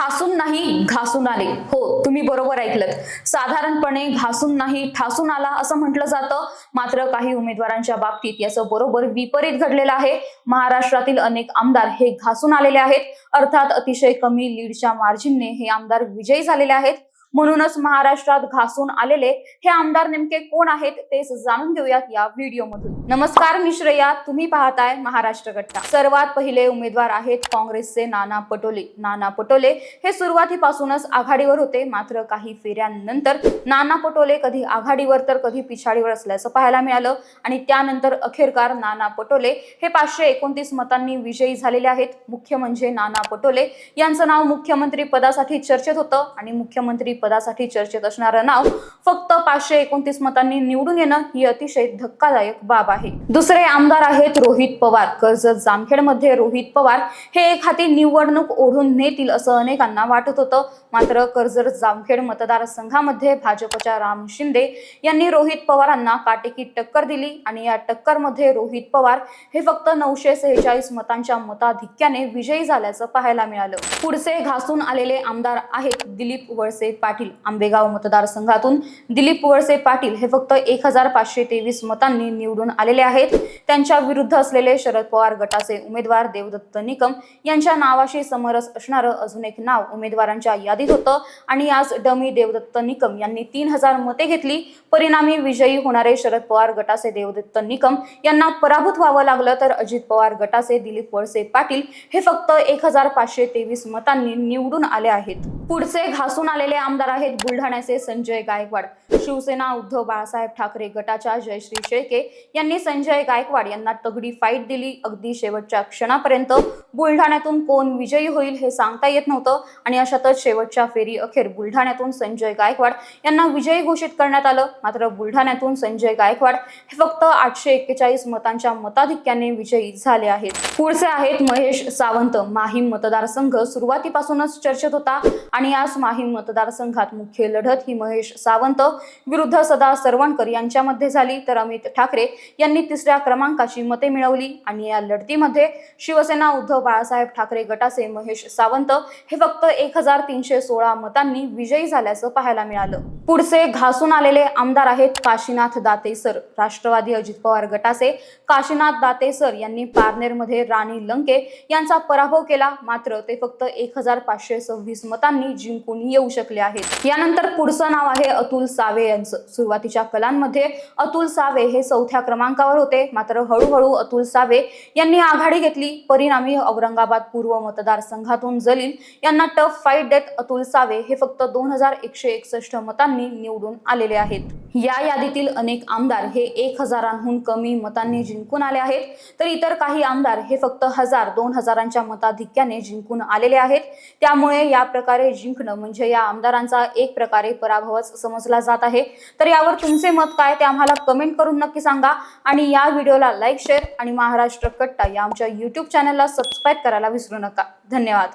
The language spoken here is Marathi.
ठासून नाही घासून आले. हो तुम्ही बरोबर ऐकलं साधारणपणे घासून नाही ठासून आला असं म्हटलं जातं. मात्र काही उमेदवारांच्या बाबतीत याचं बरोबर विपरीत घडलेलं आहे. महाराष्ट्रातील अनेक आमदार हे घासून आलेले आहेत. अर्थात अतिशय कमी लीडच्या मार्जिनने हे आमदार विजयी झालेले आहेत. म्हणूनच महाराष्ट्रात घासून आलेले हे आमदार नेमके कोण आहेत तेच जाणून घेऊयात या व्हिडिओमधून. नमस्कार मी श्रेया. तुम्ही पाहताय महाराष्ट्र गट्टा. सर्वात पहिले उमेदवार आहेत काँग्रेसचे नाना पटोले. नाना पटोले हे सुरुवातीपासूनच आघाडीवर होते. मात्र काही फेऱ्यांनंतर नाना पटोले कधी आघाडीवर तर कधी पिछाडीवर असल्याचं पाहायला मिळालं. आणि त्यानंतर अखेरकार नाना पटोले हे पाचशे एकोणतीस मतांनी विजयी झालेले आहेत. मुख्य म्हणजे नाना पटोले. यांचं नाव मुख्यमंत्री पदासाठी चर्चेत होतं आणि मुख्यमंत्री पदासाठी चर्चेत असणारं नाव फक्त पाचशे एकोणतीस मतांनी निवडून येणं ही अतिशय धक्कादायक बाब आहे. दुसरे आमदार आहेत रोहित पवार. कर्जत जामखेडमध्ये रोहित पवार हे एक हाती निवडणूक ओढून नेतील असं अनेकांना वाटत होतं. मात्र कर्जत जामखेड मतदारसंघामध्ये भाजपच्या राम शिंदे यांनी रोहित पवारांना काटेकी टक्कर दिली आणि या टक्करमध्ये रोहित पवार हे फक्त नऊशे सेहेचाळीस मतांच्या मताधिक्याने विजयी झाल्याचं पाहायला मिळालं. पुढचे घासून आलेले आमदार आहेत दिलीप वळसे पाटील पाटील आंबेगाव मतदारसंघातून दिलीप वळसे पाटील हे फक्त एक हजार पाचशे तेवीस मतांनी निवडून आलेले आहेत. त्यांच्या विरुद्ध असलेले शरद पवार गटाचे उमेदवार देवदत्त निकम यांच्या नावाशी समरस असणारं अजून एक नाव उमेदवारांच्या यादीत होतं. आणि आज डमी देवदत्त निकम यांनी तीन हजार मते घेतली. परिणामी विजयी होणारे शरद पवार गटाचे देवदत्त निकम यांना पराभूत व्हावं लागलं तर अजित पवार गटाचे दिलीप वळसे पाटील हे फक्त एक हजार पाचशे तेवीस मतांनी निवडून आले आहेत. पुढचे घासून आलेले आमदार आहेत बुलढाण्याचे संजय गायकवाड. शिवसेना उद्धव बाळासाहेब ठाकरे गटाच्या जयश्री शेळके यांनी संजय गायकवाड यांना तगडी फाईट दिली. अगदी शेवटच्या क्षणापर्यंत बुलढाण्यातून कोण विजयी होईल हे सांगता येत नव्हतं आणि अशातच शेवटच्या फेरी अखेर बुलढाण्यातून संजय गायकवाड यांना विजयी घोषित करण्यात आलं. मात्र बुलढाण्यातून संजय गायकवाड हे फक्त आठशे एक्केचाळीस मतांच्या मताधिक्याने विजयी झाले आहेत. पुढचे आहेत महेश सावंत. माहीम मतदारसंघ सुरुवातीपासूनच चर्चेत होता आणि आज माहीम मतदारसंघात मुख्य लढत ही महेश सावंत विरुद्ध सदा सरवणकर यांच्यामध्ये झाली. तर अमित ठाकरे यांनी तिसऱ्या क्रमांकाची मते मिळवली आणि या लढतीमध्ये शिवसेना उद्धव बाळासाहेब ठाकरे गटाचे महेश सावंत हे फक्त एक हजार तीनशे सोळा मतांनी विजयी झाल्याचं पाहायला मिळालं. पुढचे घासून आलेले आमदार आहेत काशीनाथ दातेसर. राष्ट्रवादी अजित पवार गटाचे काशीनाथ दातेसर यांनी पारनेरमध्ये राणी लंके यांचा पराभव केला. मात्र ते फक्त एक हजार पाचशे सव्वीस मतांनी जिंकून येऊ शकले आहेत. यानंतर पुढचं नाव आहे अतुल सावे यांचं. सुरुवातीच्या कलांमध्ये अतुल सावे हे चौथ्या क्रमांकावर होते. मात्र हळूहळू अतुल सावे यांनी आघाडी घेतली. परिणामी औरंगाबाद पूर्व मतदारसंघातून जलील यांना टफ फाईट देत अतुल सावे हे फक्त दोन हजार एकशे एकसष्ट मतांनी मतांनी निवडून आलेले आहेत. या यादीतील अनेक आमदार हे एक हजारांहून कमी मतांनी जिंकून आले आहेत. तर इतर काही आमदार हे फक्त हजार दोन हजारांच्या मताधिक्याने जिंकून आलेले आहेत. त्यामुळे या प्रकारे जिंकणं म्हणजे या आमदारांचा एक प्रकारे पराभवच समजला जात आहे. तर यावर तुमचे मत काय ते आम्हाला कमेंट करून नक्की सांगा. आणि या व्हिडिओला लाईक शेअर आणि महाराष्ट्र कट्टा या आमच्या युट्यूब चॅनलला सबस्क्राईब करायला विसरू नका. धन्यवाद.